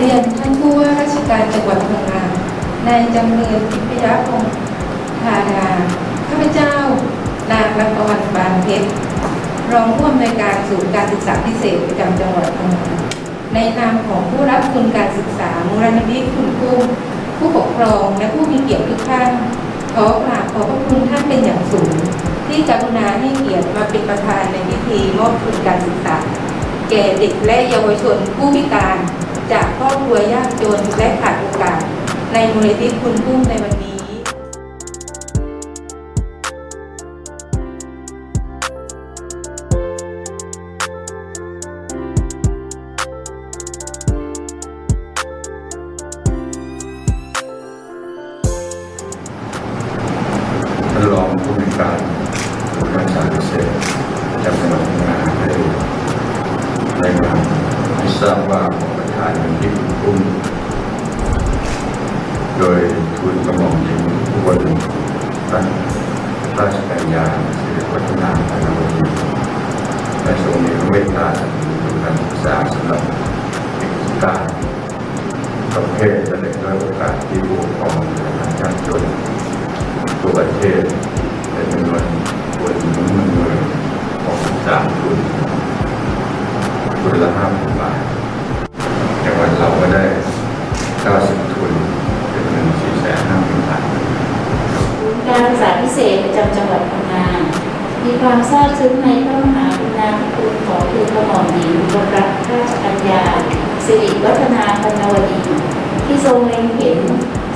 เรียนท่านผู้ว่าราชการจังหวัดพังงานายจำเริญทิพยพงศ์ธาดาข้าพเจ้านางรัตวรรณบานเพชรรองผู้อำนวยการศูนย์การศึกษาพิเศษประจำจังหวัดพังงาในนามของผู้รับทุนการศึกษามูลนิธิคุณกุ้งผู้ปกครองและผู้มีเกียรติทุกท่านขอกราบขอบพระคุณท่านเป็นอย่างสูง ที่กรุณาให้เกียรติมาเป็นประธานในพิธีมอบทุนการศึกษา แก่เด็กและเยาวชนผู้พิการ จากครอบครัวยากจนและขาดโอกาส ในมูลนิธิคุณกุ้งในวัน กระหม่อมหญิงอุบลรัตนราชกัญญาสิริวัฒนาพนาวดีและทรงมีพระเมตตาดูการศึกษาสำหรับเด็กพิการประเภทและเด็กด้อยโอกาสที่ผู้ปกครองและทางยากจนตัวประเทศเป็นจำนวนคนหนึ่งหมื่นของสามทุนทุนละห้าพันบาทจังหวัดเราก็ได้เก้าสิบทุนเป็นเงินสี่แสนห้าพันบาท ศูนย์การศึกษาพิเศษประจำจังหวัดพังงา มี ความซาบซึ้งในพระมหากรุณาธิคุณของคือขมอมหญิงบนรักราชกัญญาสิริวัฒนาพนวดี ที่ทรงเล็งเห็น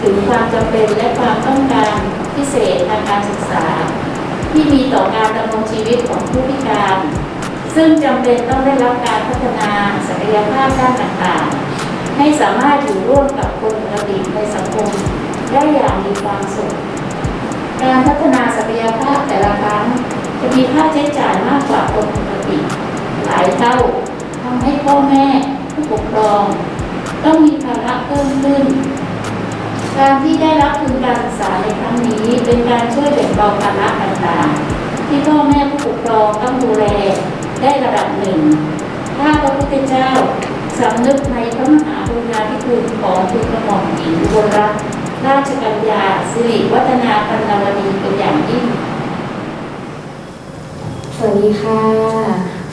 ถึงความจำเป็นและความต้องการพิเศษทางการศึกษา ที่มีต่อการดำรงชีวิตของผู้พิการ ซึ่งจำเป็นต้องได้รับการพัฒนาศักยภาพด้านต่างๆ ให้สามารถอยู่ร่วมกับคนปกติในสังคมได้อย่างมีความสุข การพัฒนาศักยภาพแต่ละครั้ง จะมีค่าใช้จ่ายมากกว่าคนปกติหลายเท่าทำให้พ่อแม่ผู้ปกครอง ต้องมีภาระเพิ่มขึ้น การที่ได้รับทุนการศึกษาในครั้งนี้ เป็นการช่วยแบ่งเบาภาระต่างๆที่พ่อแม่ผู้ปกครองต้องดูแลได้ระดับหนึ่ง ถ้าพระพุทธเจ้าสำนึกในพระมหากรุณาธิคุณของคุณกระหม่อมหญิงอุบลรัตนราชกัญญาสิริวัฒนาพันนวดีเป็นอย่างยิ่ง สวัสดีค่ะ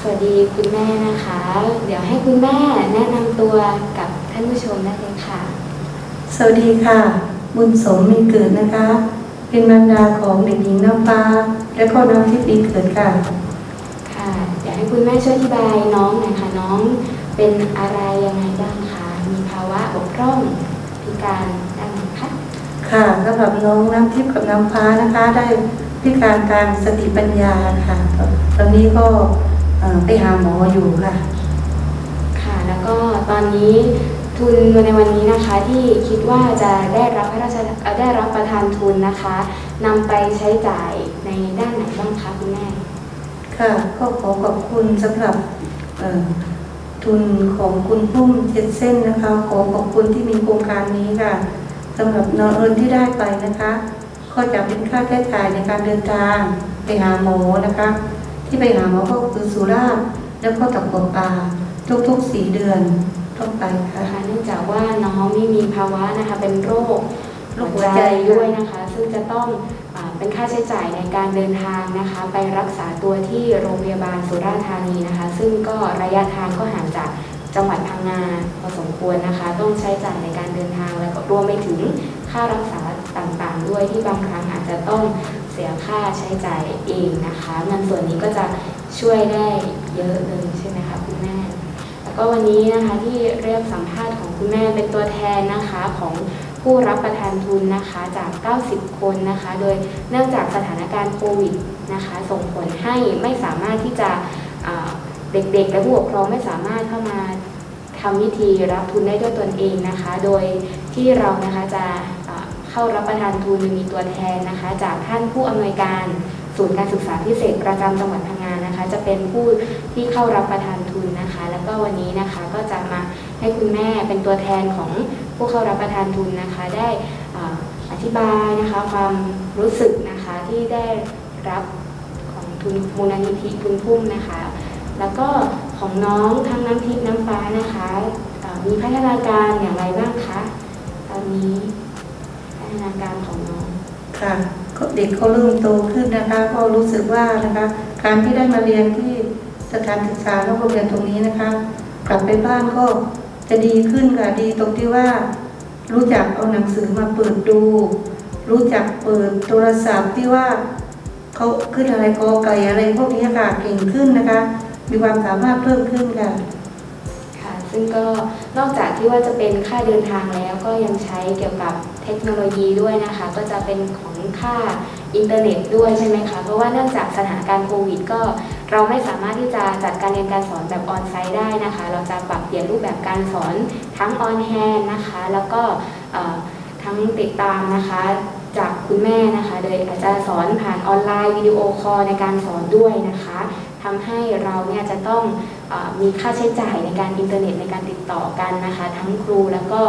สวัสดีคุณแม่นะคะ เดี๋ยวให้คุณแม่แนะนำตัวกับท่านผู้ชมได้เลยค่ะ สวัสดีค่ะ บุญสมมีเกิดนะคะ เป็นมารดาของเด็กหญิงน้ำฟ้า และก็น้องทิพย์มีเกิดค่ะ ค่ะเดี๋ยวให้คุณแม่ช่วยอธิบายน้องหน่อยค่ะ น้องเป็นอะไรยังไงบ้างคะ มีภาวะบกพร่องพิการด้านไหนคะ ค่ะสำหรับน้องน้ำทิพย์กับน้ำฟ้านะคะ ได้ พิการทางสติปัญญาค่ะ ตอนนี้ก็เอ่อไปหาหมออยู่ค่ะ ค่ะ แล้วก็ตอนนี้ทุนในวันนี้นะคะที่คิดว่าจะได้รับพระราชเอ่อได้รับประทานทุนนะคะนำไปใช้จ่ายในด้านไหนบ้างคะคุณแม่ ค่ะก็ขอขอบคุณสำหรับเอ่อทุนของคุณพุ่มเจ็ดเส้นนะคะ ขอขอบคุณที่มีโครงการนี้ค่ะสำหรับน้องเอิญที่ได้ไปนะคะ ก็จะเป็นค่าใช้จ่ายในการเดินทางไปหาหมอนะคะ ที่ไปหาหมอก็คือสุราษฎร์แล้วก็ตะกัวป่าทุกๆสี่เดือนต้องไปค่ะนะคะเนื่องจากว่าน้องไม่มีภาวะนะคะเป็นโรคโรคหัใจวใจด้วยนะคะ ซึ่งจะต้องอาเป็นค่าใช้จ่ายในการเดินทางนะคะ ไปรักษาตัวที่โรงพยาบาลสุราษฎร์ธานีนะคะ ซึ่งก็ระยะทางก็ห่างจากจังหวัดพังงาพอสมควรนะคะ ต้องใช้จ่ายในการเดินทางแล้วก็รวมไปถึงค่ารักษา ด้วยที่บางครั้งอาจจะต้องเสียค่าใช้จ่ายเองนะคะเงินส่วนนี้ก็จะช่วยได้เยอะเลยใช่ไหมคะคุณแม่ แล้วก็วันนี้นะคะที่เรียกสัมภาษณ์ของคุณแม่เป็นตัวแทนนะคะของผู้รับประทานทุนนะคะจาก 90 คนนะคะ โดยเนื่องจากสถานการณ์โควิดนะคะส่งผลให้ไม่สามารถที่จะเด็กๆและผู้ปกครองไม่สามารถเข้ามาทำพิธีรับทุนได้ด้วยตนเองนะคะ โดยที่เรานะคะจะ เข้ารับประทานทุนมีตัวแทนนะคะ จากท่านผู้อำนวยการศูนย์การศึกษาพิเศษประจำจังหวัดพังงานะคะ จะเป็นผู้ที่เข้ารับประทานทุนนะคะ แล้วก็วันนี้นะคะก็จะมาให้คุณแม่เป็นตัวแทนของผู้เข้ารับประทานทุนนะคะ ได้ออธิบายนะคะความรู้สึกนะคะที่ได้รับของทุนมูลนิธิทุนพุ่มนะคะ แล้วก็ของน้องทั้งน้ำทิพย์น้ำฟ้านะคะมีพัฒนาการอย่างไรบ้างคะตอนนี้ นาการของน้องค่ะเด็กเขาเริ่มโตขึ้นนะคะก็รู้สึกว่านะคะการที่ได้มาเรียนที่สถานศึกษาและโรงเรียนตรงนี้นะคะ กลับไปบ้านก็จะดีขึ้นค่ะดีตรงที่ว่า รู้จักเอาหนังสือมาเปิดดู รู้จักเปิดโทรศัพท์ที่ว่าเขาขึ้นอะไรกอไก่อะไรพวกนี้ค่ะเก่งขึ้นนะคะ มีความสามารถเพิ่มขึ้นค่ะ ซึ่งก็นอกจากที่ว่าจะเป็นค่าเดินทางแล้วก็ยังใช้เกี่ยวกับเทคโนโลยีด้วยนะคะ ก็จะเป็นของค่าอินเทอร์เน็ตด้วยใช่ไหมคะ เพราะว่าเนื่องจากสถานการณ์โควิดก็เราไม่สามารถที่จะจัดการเรียนการสอนแบบออนไซต์ได้นะคะ เราจะปรับเปลี่ยนรูปแบบการสอนทั้งออนแฮนนะคะ แล้วก็ทั้งติดตามนะคะ จากคุณแม่นะคะ โดยอาจจะสอนผ่านออนไลน์วิดีโอคอลในการสอนด้วยนะคะทำให้เราเนี่ยจะต้องอมีค่าใช้จ่ายในการอินเทอร์เน็ตในการติดต่อกันนะคะ ทั้งครูแล้วก็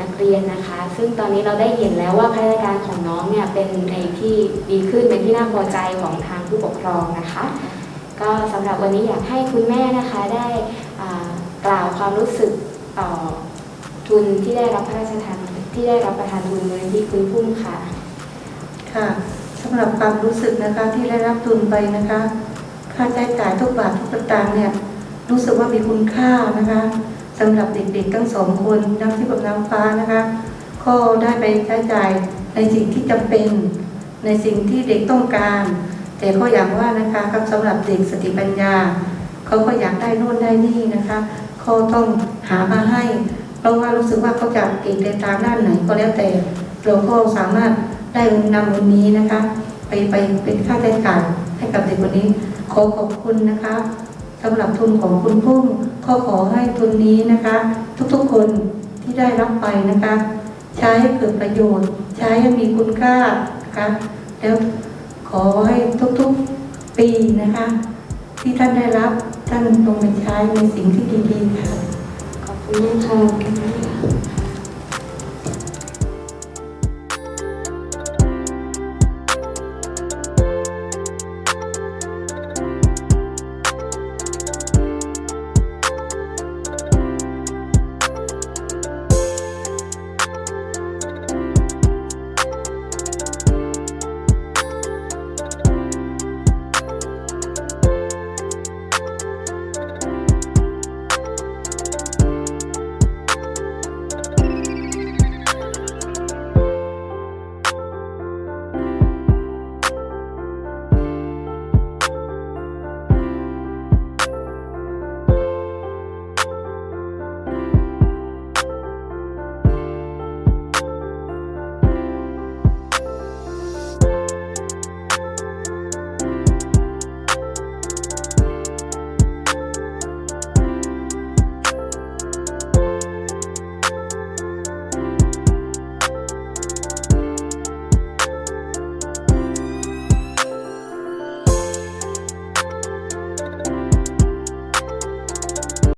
นักเรียนนะคะ ซึ่งตอนนี้เราได้เห็นแล้วว่าพัฒนาการของน้องเนี่ยเป็นในที่ดีขึ้นเป็นที่น่าพอใจของทางผู้ปกครองนะคะ ก็สำหรับวันนี้อยากให้คุณแม่นะคะได้กล่าวความรู้สึกต่อทุนที่ได้รับพระราชทานที่ได้รับประทานทุนมูลนิธิคุณพุ่มค่ะ ค่ะสำหรับความรู้สึกนะคะที่ได้รับทุนไปนะคะ ค่าใช้จ่ายทุกบาททุกสตางค์เนี่ยรู้สึกว่ามีคุณค่านะคะสำหรับเด็กๆทั้งสองคนน้ำที่กับน้ำฟ้านะคะก็ได้ไปใช้จ่ายในสิ่งที่จำเป็น ในสิ่งที่เด็กต้องการ แต่ก็อย่างว่านะคะครับสำหรับเด็กสติปัญญาเขาก็อยากได้นู่นได้นี่นะคะเขาต้องหามาให้ เพราะว่ารู้สึกว่าเขาจะเก่งในทางด้านไหนก็แล้วแต่เราก็สามารถ ได้นำเงินนี้นะคะ ไปไปเป็นค่าใช้จ่ายให้กับเด็กคนนี้ ขอขอบคุณนะคะสำหรับทุนของคุณพุ่มก็ขอให้ทุนนี้นะคะ ทุกๆคนที่ได้รับไปนะคะ ใช้ให้เกิดประโยชน์ ใช้ให้มีคุณค่านะคะแล้วขอให้ทุกๆปีนะคะ ที่ท่านได้รับท่านลงไปใช้ในสิ่งที่ดีๆค่ะขอบคุณมากค่ะ